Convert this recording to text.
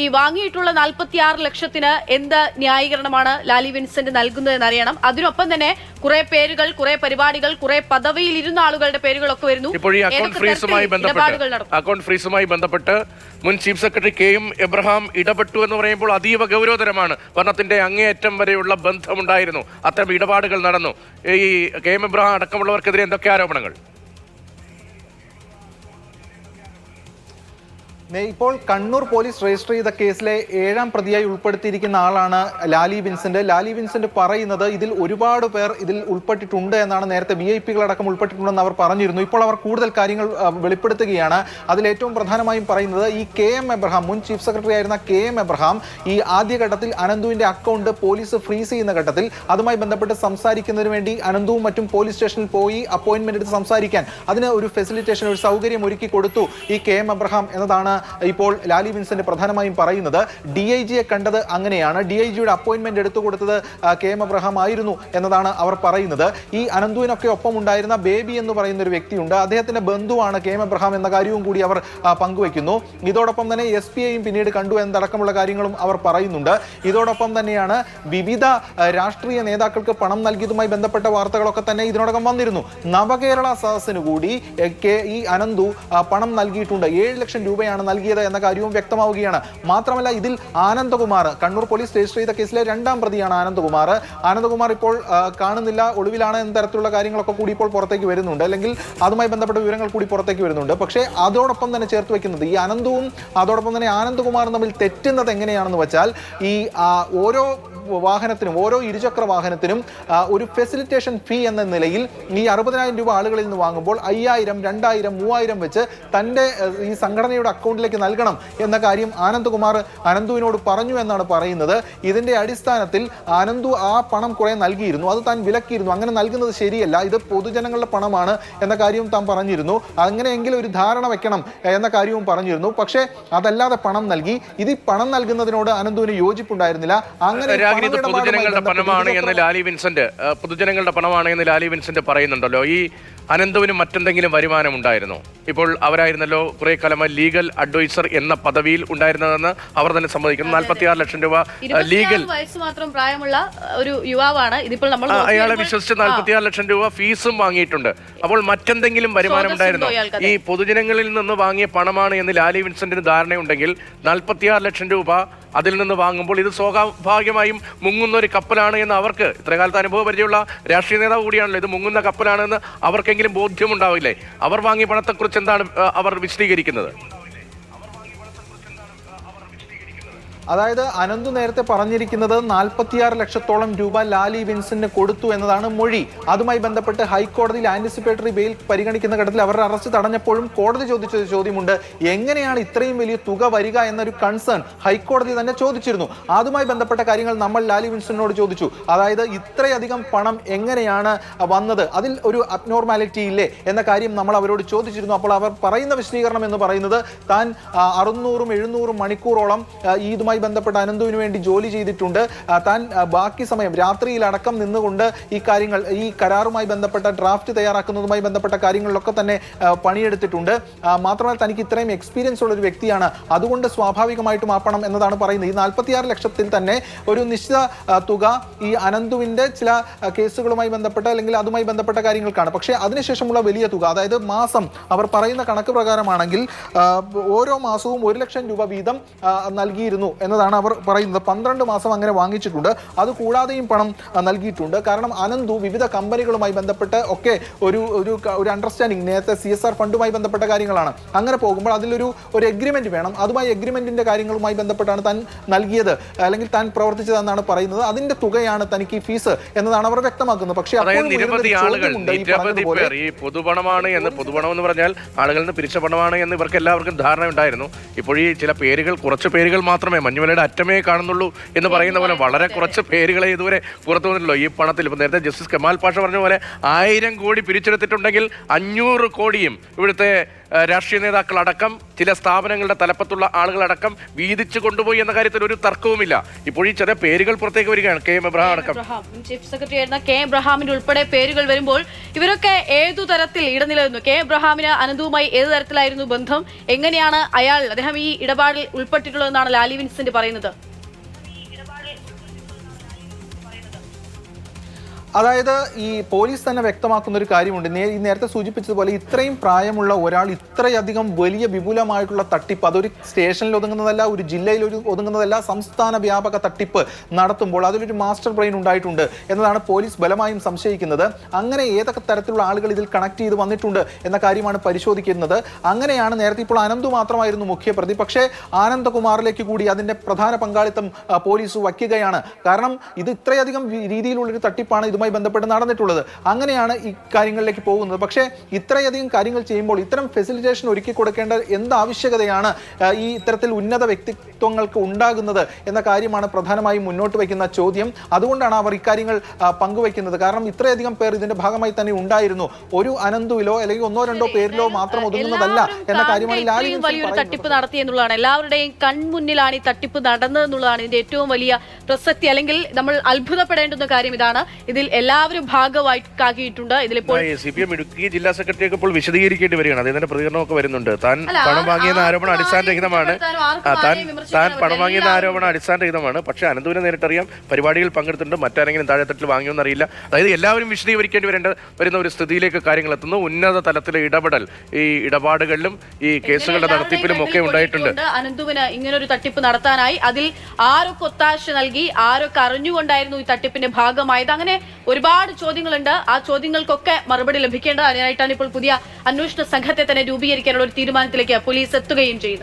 ഈ വാങ്ങിയിട്ടുള്ള നാൽപ്പത്തി ആറ് ലക്ഷത്തിന് എന്ത് ന്യായീകരണമാണ് ലാലി വിൻസെന്റ് നൽകുന്നതെന്ന് അറിയണം. അതിനൊപ്പം തന്നെ കുറെ പേരുകൾ കുറെ പരിപാടികൾ കുറെ പദവിയിൽ ഇരുന്ന ആളുകളുടെ പേരുകളൊക്കെ വരുന്നു. ഇപ്പോൾ ഈ അക്കൗണ്ട് ഫ്രീസുമായി ബന്ധപ്പെട്ട് അക്കൗണ്ട് ഫ്രീസുമായി ബന്ധപ്പെട്ട് മുൻ chief secretary K M Abraham ഇടപെട്ടു എന്ന് പറയുമ്പോൾ അതീവ ഗൗരവതരമാണ്. ഭരണത്തിന്റെ അങ്ങേയറ്റം വരെയുള്ള ബന്ധമുണ്ടായിരുന്നു. അത്തരം ഇടപാടുകൾ നടന്നു. ഈ കെ എം എബ്രഹാം അടക്കമുള്ളവർക്കെതിരെ എന്തൊക്കെ ആരോപണങ്ങൾ? ഇപ്പോൾ കണ്ണൂർ പോലീസ് രജിസ്റ്റർ ചെയ്ത കേസിലെ ഏഴാം പ്രതിയായി ഉൾപ്പെടുത്തിയിരിക്കുന്ന ആളാണ് ലാലി വിൻസെന്റ്. ലാലി വിൻസെന്റ് പറയുന്നത് ഇതിൽ ഒരുപാട് പേർ ഇതിൽ ഉൾപ്പെട്ടിട്ടുണ്ട് എന്നാണ് നേരത്തെ വി ഐ പികൾ അടക്കം ഉൾപ്പെട്ടിട്ടുണ്ടെന്ന് അവർ പറഞ്ഞിരുന്നു. ഇപ്പോൾ അവർ കൂടുതൽ കാര്യങ്ങൾ വെളിപ്പെടുത്തുകയാണ്. അതിൽ ഏറ്റവും പ്രധാനമായും പറയുന്നത് ഈ കെ എം എബ്രഹാം മുൻ ചീഫ് സെക്രട്ടറി ആയിരുന്ന കെ എം എബ്രഹാം ഈ ആദ്യഘട്ടത്തിൽ അനന്തുവിന്റെ അക്കൗണ്ട് പോലീസ് ഫ്രീസ് ചെയ്യുന്ന ഘട്ടത്തിൽ അതുമായി ബന്ധപ്പെട്ട് സംസാരിക്കുന്നതിന് വേണ്ടി അനന്തുവും മറ്റും പോലീസ് സ്റ്റേഷനിൽ പോയി അപ്പോയിന്റ്മെന്റ് എടുത്ത് സംസാരിക്കാൻ അതിന് ഒരു ഫെസിലിറ്റേഷൻ ഒരു സൗകര്യം ഒരുക്കി കൊടുത്തു ഈ കെ എം എബ്രഹാം എന്നതാണ് ഇപ്പോൾ ലാലി വിൻസെന്റ് പ്രധാനമായും പറയുന്നത് ഡി ഐ ജിയെ കണ്ടത് അങ്ങനെയാണ്. ഡി ഐ ജിയുടെ അപ്പോയിന്റ്മെന്റ് എടുത്തു കൊടുത്തത് കെ എം അബ്രഹാം ആയിരുന്നു എന്നതാണ് അവർ പറയുന്നത്. ഈ അനന്തുവിനൊക്കെ ഒപ്പം ഉണ്ടായിരുന്ന ബേബി എന്ന് പറയുന്ന ഒരു വ്യക്തിയുണ്ട്. അദ്ദേഹത്തിന്റെ ബന്ധുവാണ് കെ എം അബ്രഹാം എന്ന കാര്യവും കൂടി അവർ പങ്കുവയ്ക്കുന്നു ഇതോടൊപ്പം തന്നെ എസ് പി ഐയും പിന്നീട് കണ്ടു എന്നതടക്കമുള്ള കാര്യങ്ങളും അവർ പറയുന്നുണ്ട്. ഇതോടൊപ്പം തന്നെയാണ് വിവിധ രാഷ്ട്രീയ നേതാക്കൾക്ക് പണം നൽകിയതുമായി ബന്ധപ്പെട്ട വാർത്തകളൊക്കെ തന്നെ ഇതിനോടകം വന്നിരുന്നു. നവകേരള സദസ്സിന് കൂടി കെ ഈ അനന്തു പണം നൽകിയിട്ടുണ്ട്. ഏഴ് ലക്ഷം രൂപയാണ് നൽകിയത് എന്ന കാര്യവും വ്യക്തമാവുകയാണ്. മാത്രമല്ല ഇതിൽ ആനന്ദകുമാർ കണ്ണൂർ പോലീസ് രജിസ്റ്റർ ചെയ്ത കേസിലെ രണ്ടാം പ്രതിയാണ് ആനന്ദകുമാർ. ആനന്ദകുമാർ ഇപ്പോൾ കാണുന്നില്ല ഒളിവിലാണ് എന്ന തരത്തിലുള്ള കാര്യങ്ങളൊക്കെ കൂടി ഇപ്പോൾ പുറത്തേക്ക് വരുന്നുണ്ട്. അല്ലെങ്കിൽ അതുമായി ബന്ധപ്പെട്ട വിവരങ്ങൾ കൂടി പുറത്തേക്ക് വരുന്നുണ്ട്. പക്ഷേ അതോടൊപ്പം തന്നെ ചേർത്ത് വെക്കുന്നത് ഈ അനന്തവും അതോടൊപ്പം തന്നെ ആനന്ദകുമാറും തമ്മിൽ തെറ്റുന്നത് എങ്ങനെയാണെന്ന് വെച്ചാൽ ഈ ഓരോ വാഹനത്തിനും ഓരോ ഇരുചക്ര വാഹനത്തിനും ഒരു ഫെസിലിറ്റേഷൻ ഫീ എന്ന നിലയിൽ ഈ അറുപതിനായിരം രൂപ ആളുകളിൽ നിന്ന് വാങ്ങുമ്പോൾ അയ്യായിരം രണ്ടായിരം മൂവായിരം വെച്ച് തന്റെ ഈ സംഘടനയുടെ അക്കൗണ്ടിലേക്ക് നൽകണം എന്ന കാര്യം ആനന്ദകുമാർ അനന്തുവിനോട് പറഞ്ഞു എന്നാണ് പറയുന്നത്. ഇതിന്റെ അടിസ്ഥാനത്തിൽ അനന്തു ആ പണം കുറെ നൽകിയിരുന്നു. അത് താൻ വിലക്കിയിരുന്നു. അങ്ങനെ നൽകുന്നത് ശരിയല്ല. ഇത് പൊതുജനങ്ങളുടെ പണമാണ് എന്ന കാര്യവും താൻ പറഞ്ഞിരുന്നു. അങ്ങനെയെങ്കിലും ഒരു ധാരണ വെക്കണം എന്ന കാര്യവും പറഞ്ഞിരുന്നു. പക്ഷേ അതല്ലാതെ പണം നൽകി. ഇത് പണം നൽകുന്നതിനോട് അനന്തുവിന് യോജിപ്പുണ്ടായിരുന്നില്ല. അങ്ങനെ പൊതുജനങ്ങളുടെ പണമാണ് എന്ന് ലാലി വിൻസെന്റ് പൊതുജനങ്ങളുടെ പണമാണ് എന്ന് ലാലി വിൻസെന്റ് പറയുന്നുണ്ടല്ലോ. ഈ അനന്തവിന് മറ്റെന്തെങ്കിലും വരുമാനം ഉണ്ടായിരുന്നോ ഇപ്പോൾ അവരായിരുന്നല്ലോ കുറെ കാലമായി ലീഗൽ അഡ്വൈസർ എന്ന പദവിയിൽ ഉണ്ടായിരുന്നതെന്ന് അവർ തന്നെ സമ്മതിക്കുന്നു. നാൽപ്പത്തിയാറ് ലക്ഷം രൂപ ലീഗൽ വയസ്സ് മാത്രം പ്രായമുള്ള ഒരു യുവാവാണ് ഇതിപ്പോൾ നമ്മൾ അയാളെ വിശ്വസിച്ച്. നാൽപ്പത്തിയാറ് ലക്ഷം രൂപ ഫീസും വാങ്ങിയിട്ടുണ്ട്. അപ്പോൾ മറ്റെന്തെങ്കിലും വരുമാനം ഉണ്ടായിരുന്നു? ഉണ്ടായിരുന്നോ ഈ പൊതുജനങ്ങളിൽ നിന്ന് വാങ്ങിയ പണമാണ് എന്ന് ലാലി വിൻസെന്റിന് ധാരണയുണ്ടെങ്കിൽ നാൽപ്പത്തിയാറ് ലക്ഷം രൂപ അതിൽ നിന്ന് വാങ്ങുമ്പോൾ ഇത് സ്വാഭാവികമായും മുങ്ങുന്ന ഒരു കപ്പലാണ് എന്ന് അവർക്ക് ഇത്രകാലത്ത് അനുഭവ പരിചയമുള്ള രാഷ്ട്രീയ നേതാവ് കൂടിയാണല്ലോ. ഇത് മുങ്ങുന്ന കപ്പലാണെന്ന് അവർക്കെങ്കിലും ബോധ്യമുണ്ടാവില്ലേ? അവർ വാങ്ങിയ പണത്തെക്കുറിച്ച് എന്താണ് അവർ വിശദീകരിക്കുന്നത്? അതായത് അനന്തു നേരത്തെ പറഞ്ഞിരിക്കുന്നത് നാൽപ്പത്തിയാറ് ലക്ഷത്തോളം രൂപ ലാലി വിൻസന് കൊടുത്തു എന്നതാണ് മൊഴി. അതുമായി ബന്ധപ്പെട്ട് ഹൈക്കോടതിയിൽ ആന്റിസിപ്പേറ്ററി ബെയിൽ പരിഗണിക്കുന്ന ഘട്ടത്തിൽ അവരുടെ അറസ്റ്റ് തടഞ്ഞപ്പോഴും കോടതി ചോദിച്ച ചോദ്യമുണ്ട്. എങ്ങനെയാണ് ഇത്രയും വലിയ തുക വരിക എന്നൊരു കൺസേൺ ഹൈക്കോടതി തന്നെ ചോദിച്ചിരുന്നു. അതുമായി ബന്ധപ്പെട്ട കാര്യങ്ങൾ നമ്മൾ ലാലി വിൻസനോട് ചോദിച്ചു. അതായത് ഇത്രയധികം പണം എങ്ങനെയാണ് വന്നത്? അതിൽ ഒരു അബ്നോർമാലിറ്റി ഇല്ലേ എന്ന കാര്യം നമ്മൾ അവരോട് ചോദിച്ചിരുന്നു. അപ്പോൾ അവർ പറയുന്ന വിശദീകരണം എന്ന് പറയുന്നത് താൻ അറുന്നൂറും എഴുന്നൂറും മണിക്കൂറോളം ഈ ഇതുമായി ബന്ധപ്പെട്ട അനന്തുവിന് വേണ്ടി ജോലി ചെയ്തിട്ടുണ്ട്. താൻ ബാക്കി സമയം രാത്രിയിൽ അടക്കം നിന്നുകൊണ്ട് ഈ കാര്യങ്ങൾ ഈ കരാറുമായി ബന്ധപ്പെട്ട ഡ്രാഫ്റ്റ് തയ്യാറാക്കുന്നതുമായി ബന്ധപ്പെട്ട കാര്യങ്ങളിലൊക്കെ തന്നെ പണിയെടുത്തിട്ടുണ്ട്. മാത്രമല്ല തനിക്ക് ഇത്രയും എക്സ്പീരിയൻസ് ഉള്ള ഒരു വ്യക്തിയാണ്. അതുകൊണ്ട് സ്വാഭാവികമായിട്ടും ആ പണം എന്നതാണ് പറയുന്നത്. ഈ നാൽപ്പത്തിയാറ് ലക്ഷത്തിൽ തന്നെ ഒരു നിശ്ചിത തുക ഈ അനന്തുവിന്റെ ചില കേസുകളുമായി ബന്ധപ്പെട്ട അല്ലെങ്കിൽ അതുമായി ബന്ധപ്പെട്ട കാര്യങ്ങൾക്കാണ്. പക്ഷേ അതിനുശേഷമുള്ള വലിയ തുക അതായത് മാസം അവർ പറയുന്ന കണക്ക് പ്രകാരമാണെങ്കിൽ ഓരോ മാസവും ഒരു ലക്ഷം രൂപ വീതം നൽകിയിരുന്നു എന്നതാണ് അവർ പറയുന്നത്. പന്ത്രണ്ട് മാസം അങ്ങനെ വാങ്ങിച്ചിട്ടുണ്ട്. അത് കൂടാതെയും പണം നൽകിയിട്ടുണ്ട്. കാരണം അനന്തു വിവിധ കമ്പനികളുമായി ബന്ധപ്പെട്ട് ഒക്കെ ഒരു ഒരു ഒരു അണ്ടർസ്റ്റാൻഡിങ് നേരത്തെ സി എസ് ആർ ഫണ്ടുമായി ബന്ധപ്പെട്ട കാര്യങ്ങളാണ്. അങ്ങനെ പോകുമ്പോൾ അതിലൊരു ഒരു എഗ്രിമെന്റ് വേണം. അതുമായി എഗ്രിമെന്റിന്റെ കാര്യങ്ങളുമായി ബന്ധപ്പെട്ടാണ് താൻ നൽകിയത്. അല്ലെങ്കിൽ താൻ പ്രവർത്തിച്ചതെന്നാണ് പറയുന്നത്. അതിന്റെ തുകയാണ് തനിക്ക് ഫീസ് എന്നതാണ് അവർ വ്യക്തമാക്കുന്നത്. പക്ഷേ നിരവധി ആളുകൾ നിരവധി പേർ. ഈ പൊതുപണമാണ് എന്ന് പൊതുപണം എന്ന് പറഞ്ഞാൽ ആളുകളിൽ നിന്ന് പിരിച്ച പണമാണ് എന്ന് ഇവർക്ക് എല്ലാവർക്കും ധാരണ ഉണ്ടായിരുന്നു ഇപ്പോൾ ഈ ചില പേരുകൾ കുറച്ച് പേരുകൾ മാത്രമേ മഞ്ഞുമലയുടെ അറ്റമേ കാണുന്നുള്ളൂ എന്ന് പറയുന്ന പോലെ വളരെ കുറച്ച് പേരുകളെ ഇതുവരെ പുറത്തു വന്നിട്ടുള്ളൂ. ഈ പണത്തിൽ ഇപ്പം നേരത്തെ ജസ്റ്റിസ് കമാൽ പാഷ പറഞ്ഞ പോലെ ആയിരം കോടി പിരിച്ചെടുത്തിട്ടുണ്ടെങ്കിൽ അഞ്ഞൂറ് കോടിയും ഇവിടുത്തെ രാഷ്ട്രീയ നേതാക്കളടക്കം ചില സ്ഥാപനങ്ങളുടെ തലപ്പത്തുള്ള ആളുകളടക്കം വീതിച്ചു കൊണ്ടുപോയി എന്ന കാര്യത്തിൽ ഒരു തർക്കവുമില്ല. ഇപ്പോൾ ഈ ചില പേരുകൾ പുറത്തേക്ക് വരികയാണ്. കെ എം എബ്രഹാം അടക്കം. ചീഫ് സെക്രട്ടറി ആയിരുന്ന കെ എബ്രഹാമിന്റെ ഉൾപ്പെടെ പേരുകൾ വരുമ്പോൾ ഇവരൊക്കെ ഏതു തരത്തിൽ ഇടനിലായിരുന്നു കെ എബ്രഹാമിന് അനന്തവുമായി ഏത് തരത്തിലായിരുന്നു ബന്ധം? എങ്ങനെയാണ് അയാൾ അദ്ദേഹം ഈ ഇടപാടിൽ ഉൾപ്പെട്ടിട്ടുള്ളതെന്നാണ് ലാലി പറയുന്നത്? അതായത് ഈ പോലീസ് തന്നെ വ്യക്തമാക്കുന്ന ഒരു കാര്യമുണ്ട് നേരത്തെ സൂചിപ്പിച്ചതുപോലെ ഇത്രയും പ്രായമുള്ള ഒരാൾ ഇത്രയധികം വലിയ വിപുലമായിട്ടുള്ള തട്ടിപ്പ് അതൊരു സ്റ്റേഷനിൽ ഒതുങ്ങുന്നതല്ല ഒരു ജില്ലയിൽ ഒരു ഒതുങ്ങുന്നതല്ല സംസ്ഥാന വ്യാപക തട്ടിപ്പ് നടത്തുമ്പോൾ അതിലൊരു മാസ്റ്റർ ബ്രെയിൻ ഉണ്ടായിട്ടുണ്ട് എന്നതാണ് പോലീസ് ബലമായും സംശയിക്കുന്നത്. അങ്ങനെ ഏതൊക്കെ തരത്തിലുള്ള ആളുകൾ ഇതിൽ കണക്ട് ചെയ്ത് വന്നിട്ടുണ്ട് എന്ന കാര്യമാണ് പരിശോധിക്കുന്നത്. അങ്ങനെയാണ് നേരത്തെ ഇപ്പോൾ അനന്തു മാത്രമായിരുന്നു മുഖ്യപ്രതി. പക്ഷേ ആനന്ദകുമാറിലേക്ക് കൂടി അതിന്റെ പ്രധാന പങ്കാളിത്തം പോലീസ് വയ്ക്കുകയാണ്. കാരണം ഇത് ഇത്രയധികം രീതിയിലുള്ളൊരു തട്ടിപ്പാണ്. ഇതുമായി ബന്ധപ്പെട്ട് നടന്നിട്ടുള്ളത്. അങ്ങനെയാണ് ഈ കാര്യങ്ങളിലേക്ക് പോകുന്നത്. പക്ഷേ ഇത്രയധികം കാര്യങ്ങൾ ചെയ്യുമ്പോൾ ഇത്തരം ഫെസിലിറ്റേഷൻ ഒരുക്കി കൊടുക്കേണ്ട എന്ത് ആവശ്യകതയാണ് ഈ ഇത്തരത്തിൽ ഉന്നത വ്യക്തിത്വങ്ങൾക്ക് ഉണ്ടാകുന്നത് എന്ന കാര്യമാണ് പ്രധാനമായും മുന്നോട്ട് വയ്ക്കുന്ന ചോദ്യം. അതുകൊണ്ടാണ് അവർ ഇക്കാര്യങ്ങൾ പങ്കുവയ്ക്കുന്നത്. കാരണം ഇത്രയധികം പേർ ഇതിന്റെ ഭാഗമായി തന്നെ ഉണ്ടായിരുന്നു. ഒരു അനന്തുവിലോ അല്ലെങ്കിൽ ഒന്നോ രണ്ടോ പേരിലോ മാത്രം ഒതുങ്ങുന്നതല്ല എന്ന കാര്യമാണ് വലിയൊരു തട്ടിപ്പ് നടത്തി എന്നുള്ളതാണ്. എല്ലാവരുടെയും കൺമുന്നിലാണ് ഈ തട്ടിപ്പ് നടന്നത് എന്നുള്ളതാണ് ഇതിന്റെ ഏറ്റവും വലിയ പ്രസക്തി അല്ലെങ്കിൽ നമ്മൾ അത്ഭുതപ്പെടേണ്ടുന്ന കാര്യം ഇതാണ്. ഇതിൽ എല്ലാവരും ഭാഗമാക്കിയിട്ടുണ്ട് ഇതിലിപ്പോൾ സി പി എം ഇടുക്കി ജില്ലാ സെക്രട്ടറി ഒക്കെ ഇപ്പോൾ വിശദീകരിക്കേണ്ടി വരികയാണ്. അദ്ദേഹത്തിന്റെ പ്രതികരണമൊക്കെ വരുന്നുണ്ട്. താൻ പണം വാങ്ങിയെന്ന ആരോപണം അടിസ്ഥാനരഹിതമാണ്. താൻ താൻ പണം വാങ്ങിയെന്ന ആരോപണം അടിസ്ഥാനരഹിതമാണ്. പക്ഷേ അനന്തുവിനെ നേരിട്ടറിയാം പരിപാടിയിൽ പങ്കെടുത്തിട്ടുണ്ട്. മറ്റാരെങ്കിലും താഴെത്തട്ടിൽ വാങ്ങിയോന്ന് അറിയില്ല. അതായത് എല്ലാവരും വിശദീകരിക്കേണ്ടി വരേണ്ട വരുന്ന ഒരു സ്ഥിതിയിലേക്ക് കാര്യങ്ങൾ എത്തുന്നു. ഉന്നത തലത്തിലെ ഇടപെടൽ ഈ ഇടപാടുകളിലും ഈ കേസുകളുടെ നടത്തിപ്പിലും ഒക്കെ ഉണ്ടായിട്ടുണ്ട്. അനന്തുവിന് ഇങ്ങനെ ഒരു തട്ടിപ്പ് നടത്താനായി അതിൽ ആരൊക്കെ ഒത്താശ നൽകി ആരൊക്കെ അറിഞ്ഞുകൊണ്ടായിരുന്നു ഈ തട്ടിപ്പിന്റെ ഭാഗമായത്. അങ്ങനെ ഒരുപാട് ചോദ്യങ്ങളുണ്ട്. ആ ചോദ്യങ്ങൾക്കൊക്കെ മറുപടി ലഭിക്കേണ്ട അതിനായിട്ടാണ് ഇപ്പോൾ പുതിയ അന്വേഷണ സംഘത്തെ തന്നെ രൂപീകരിക്കാനുള്ള ഒരു തീരുമാനത്തിലേക്ക് പോലീസ് എത്തുകയും ചെയ്യുന്നത്.